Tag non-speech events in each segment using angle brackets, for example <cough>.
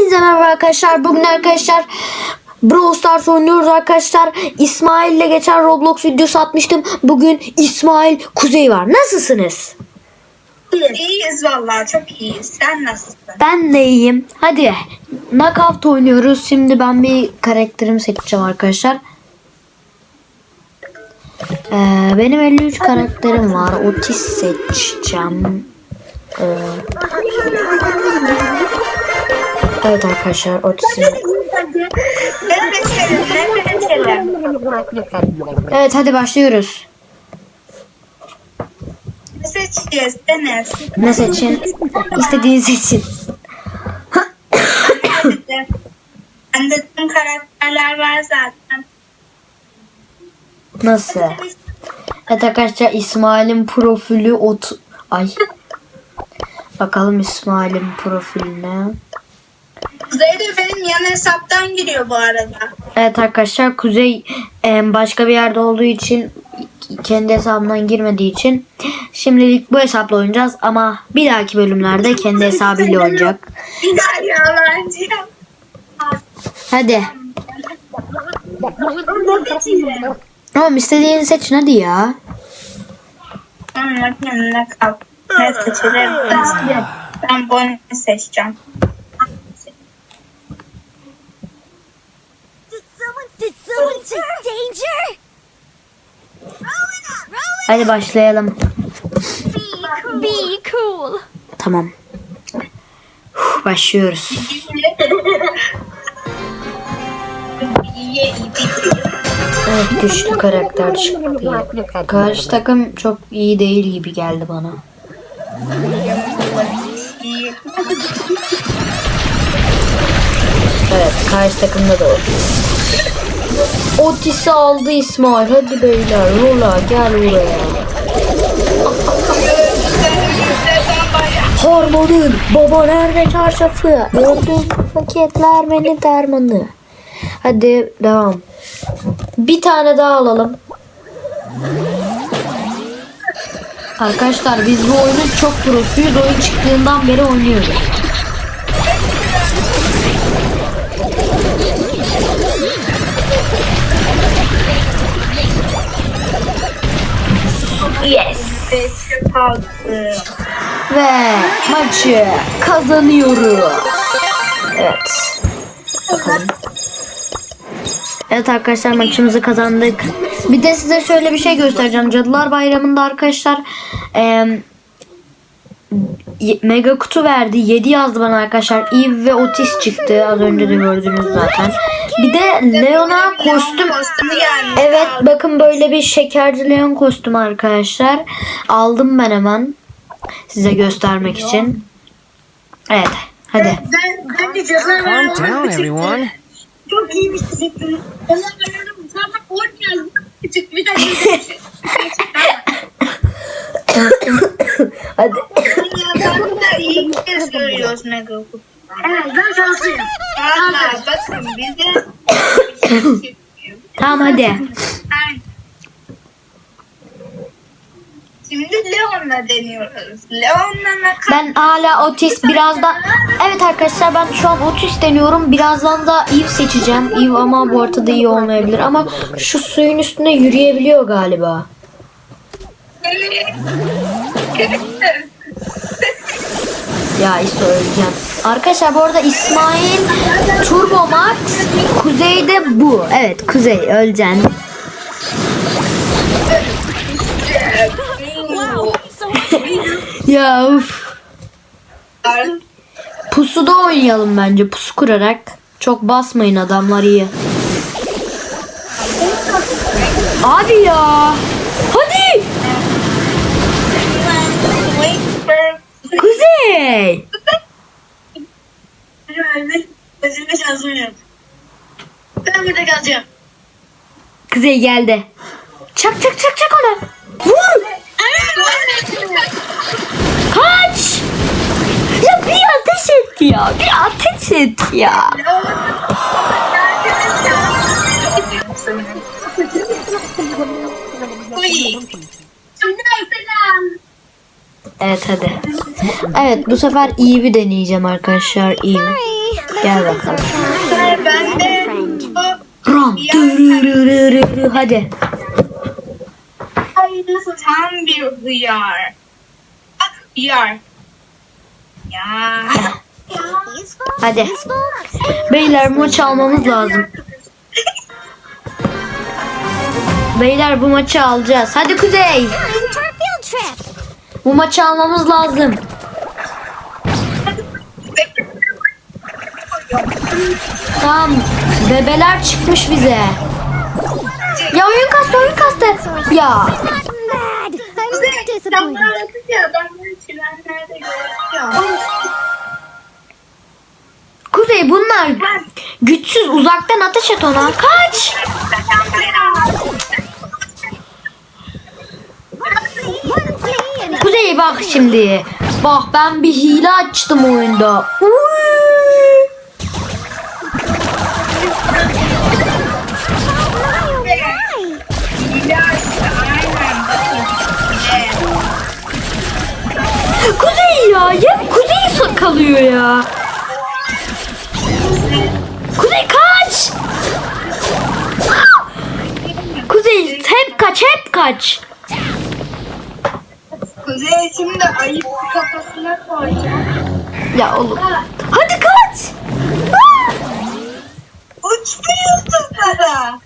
Hepinize merhaba arkadaşlar. Bugün arkadaşlar Brawl Stars oynuyoruz arkadaşlar. İsmail ile geçen Roblox videosu atmıştım. Bugün İsmail Kuzey var. Nasılsınız? İyiyiz vallahi çok iyiyiz. Sen nasılsın? Ben de iyiyim. Hadi knockout oynuyoruz. Şimdi ben bir karakterimi seçeceğim arkadaşlar. Ee, benim 53 karakterim var. Otis seçeceğim. Ee, evet arkadaşlar seçelim? Evet hadi başlıyoruz. Ne seçeceğiz Deniz? Ne seçin? İstediğiniz seçin. Bende tüm karakterler var zaten. Nasıl? Evet arkadaşlar İsmail'in profili ot... Ay. Bakalım İsmail'in profiline. Kuzey de benim yan hesaptan giriyor bu arada. Evet arkadaşlar Kuzey başka bir yerde olduğu için kendi hesabından girmediği için şimdilik bu hesapla oynayacağız ama bir dahaki bölümlerde kendi hesabıyla oynayacak. Güzel yalancı. Hadi. Tamam istediğini seçin hadi ya. Ne seçelim? Ben Bonnie seçeceğim. Hadi başlayalım. Be cool. Tamam. Başlıyoruz. Evet güçlü karakter çıktı. Karşı takım çok iyi değil gibi geldi bana. Evet karşı takımda da Otis. Otis'i aldı İsmail. Hadi beyler Rola gel buraya. Harmanın baba nerede çarşafı? Gördüm paketler beni dermanı. Hadi devam. Bir tane daha alalım. Arkadaşlar biz bu oyunun çok prosuyuz. Oyun çıktığından beri oynuyoruz. Yes. Ve maçı kazanıyoruz. Evet. Bakalım. Evet arkadaşlar maçımızı kazandık. Bir de size şöyle bir şey göstereceğim. Cadılar Bayramı'nda arkadaşlar y- mega kutu verdi. 7 yazdı bana arkadaşlar. Eve ve Otis çıktı. Az önce de gördünüz zaten. Bir de Leon'a kostüm Kostümü gelmiş. Evet bakın böyle bir şekerci Leon kostümü arkadaşlar. Aldım ben hemen. Size göstermek için. Evet hadi. Ben, ben de down, everyone. Çok iyi bir çizim. Ona veriyorum. Zaten 10 yazdım. Küçük bir tane. <laughs> hadi. İyi. Evet ben şanslıyım. Valla bakın bize Tamam hadi. Şimdi Leon'la deniyoruz. Leon'la ne kadar Ben hala Otis birazdan... Evet arkadaşlar ben şu an Otis deniyorum. Birazdan da Eve seçeceğim. Eve ama bu ortada iyi olmayabilir. Ama şu suyun üstünde yürüyebiliyor galiba. Ya işte öleceğim. Arkadaşlar bu arada İsmail Turbo Max Kuzey'de bu. Evet Kuzey öleceksin. <laughs> ya uf. Pusuda oynayalım bence. Pusu kurarak. Çok basmayın adamlar iyi. Abi ya. Hadi. Kuzey. Özüme şansım yok. Ben burada kalacağım. Kuzey geldi. Çak çak çak çak ona. Vur. Kaç. Ya bir ateş et ya. Bir ateş et ya. Evet hadi. Evet bu sefer iyi bir deneyeceğim arkadaşlar. İyi. Gel bakalım. Ben de Ram. Hadi. tam bir hıyar. Bak hıyar. Ya. Hadi. Beyler maç almamız lazım. Beyler bu maçı alacağız. Hadi Kuzey. Bu maçı almamız lazım. Tamam. Bebeler çıkmış bize. Ya oyun kastı oyun kastı. Ya. Kuzey bunlar güçsüz uzaktan ateş et ona. Kaç. Kuzey bak şimdi. Bak ben bir hile açtım oyunda. Uy. Kalıyor ya. Kuzey kaç. Kuzey hep kaç hep kaç. Kuzey şimdi ayıp kafasına koyacağım. Ya oğlum. Hadi kaç. Uçtu Yusuf'lara.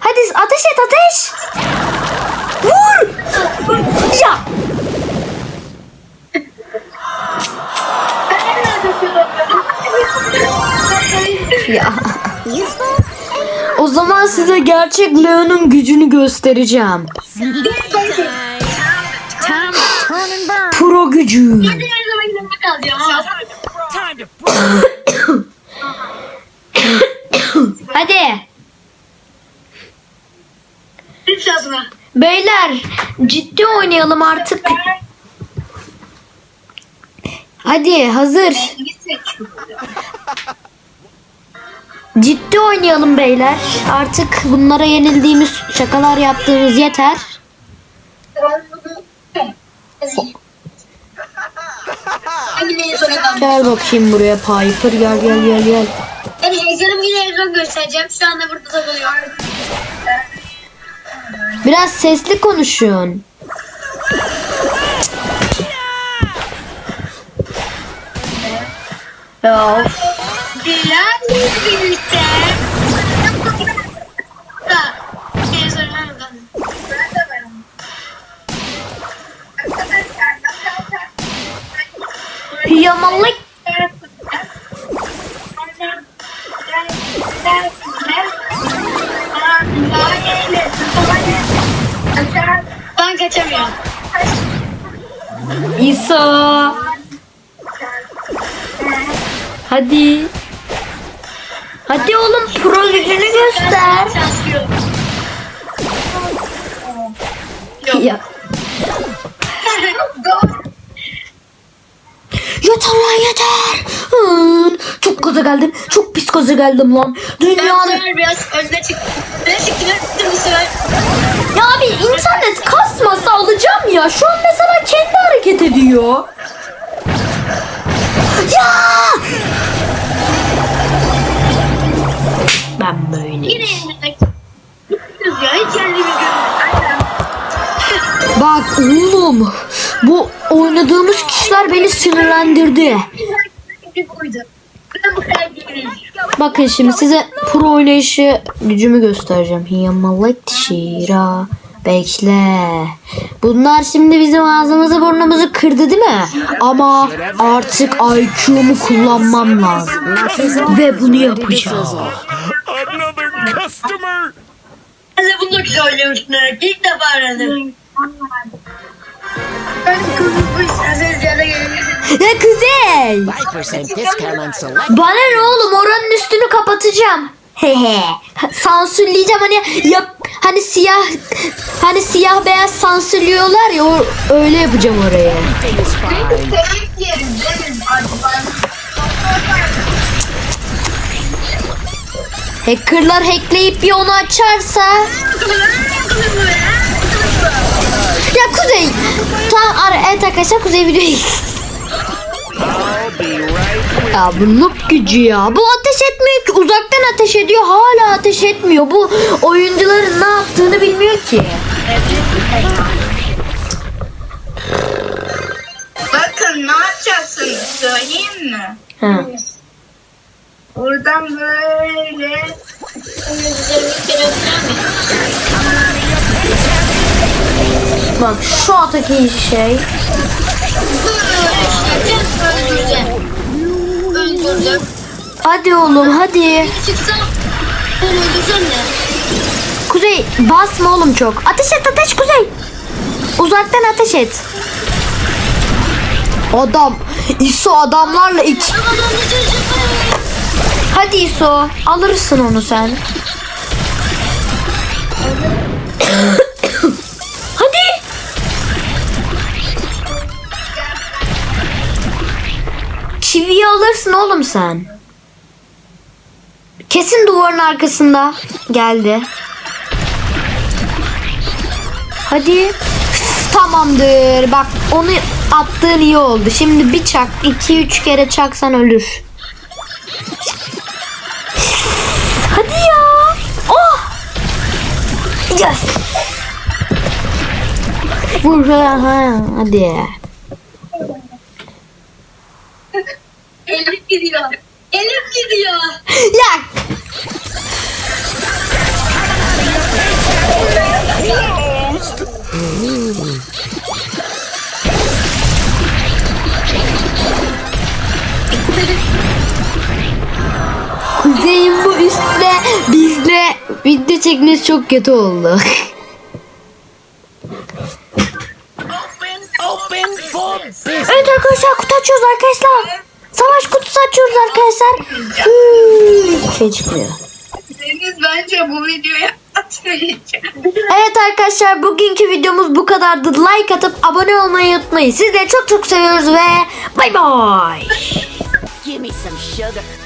Hadi ateş et ateş. Vur. Ya. Ya. O zaman size gerçek Leon'un gücünü göstereceğim. Pro gücü. Hadi. Beyler ciddi oynayalım artık. Hadi hazır. Ciddi oynayalım beyler. Artık bunlara yenildiğimiz şakalar yaptığımız yeter. Gel bakayım buraya Piper gel gel gel gel. Ben heyecanım yine evden göstereceğim. Şu anda burada takılıyorum. Biraz sesli konuşun. Ya of. Birlikte. Da. Şey sormam lazım. Ben kaçamıyorum. İsa. Hadi. Hadi oğlum pro gücünü göster. Ya. Yeter lan yeter. Çok gaza geldim. Çok pis gaza geldim lan. Ben Dünyanın... sefer biraz önüne çıktım. Bu sefer. Ya abi internet kasmasa alacağım ya. Şu an mesela kendi hareket ediyor. Ya! Ben böyle. Yine yenilmek. Ya hiç kendimi görmedim. Bak oğlum. Bu oynadığımız kişiler beni sinirlendirdi. Bakın şimdi size pro oynayışı gücümü göstereceğim. Yamalık şira. Bekle. Bunlar şimdi bizim ağzımızı burnumuzu kırdı değil mi? Ama artık IQ'mu kullanmam lazım. Ve bunu yapacağım. Customer! Ben de bunu da güzel oynamıştım. İlk defa öğrendim. Ben kızım bu isterseniz yana gelebilirim. Ya Kuzey. 5% discount on select Bana ne oğlum oranın üstünü kapatacağım. Hehe. Sansürleyeceğim hani yap hani siyah hani siyah beyaz sansürlüyorlar ya o, öyle yapacağım orayı. fine. Hackerlar hackleyip bir onu açarsa ya Kuzey tamam ara evet arkadaşlar Kuzey videoyu Ya bu noob gücü ya. Bu ateş etmiyor ki. Uzaktan ateş ediyor. Hala ateş etmiyor. Bu oyuncuların ne yaptığını bilmiyor ki. Bakın ne yapacaksınız söyleyeyim mi? Ha. Buradan böyle Bak şu ataki şey. Öldürdüm. Hadi oğlum hadi. Çıksam ben öldüreceğim ya. Kuzey basma oğlum çok. Ateş et ateş Kuzey. Uzaktan ateş et. Adam. İso adamlarla iki. Hadi İso. Alırsın onu sen. Hadi. Çiviyi alırsın oğlum sen. Kesin duvarın arkasında. Geldi. Hadi. Tamamdır. Bak onu attığın iyi oldu. Şimdi bir çak. 2-3 kere çaksan ölür. Yes. Vur ha, ha, hadi. Elif gidiyor. Elif gidiyor. Ya Kuzey'in bu üstte bizle video çekmesi çok kötü oldu. Evet arkadaşlar kutu açıyoruz arkadaşlar. Savaş kutusu açıyoruz arkadaşlar. Şey çıkmıyor. Deniz bence bu videoyu atmayacak. Evet arkadaşlar bugünkü videomuz bu kadardı. Like atıp abone olmayı unutmayın. Sizleri çok çok seviyoruz ve bay bay. Give me some sugar.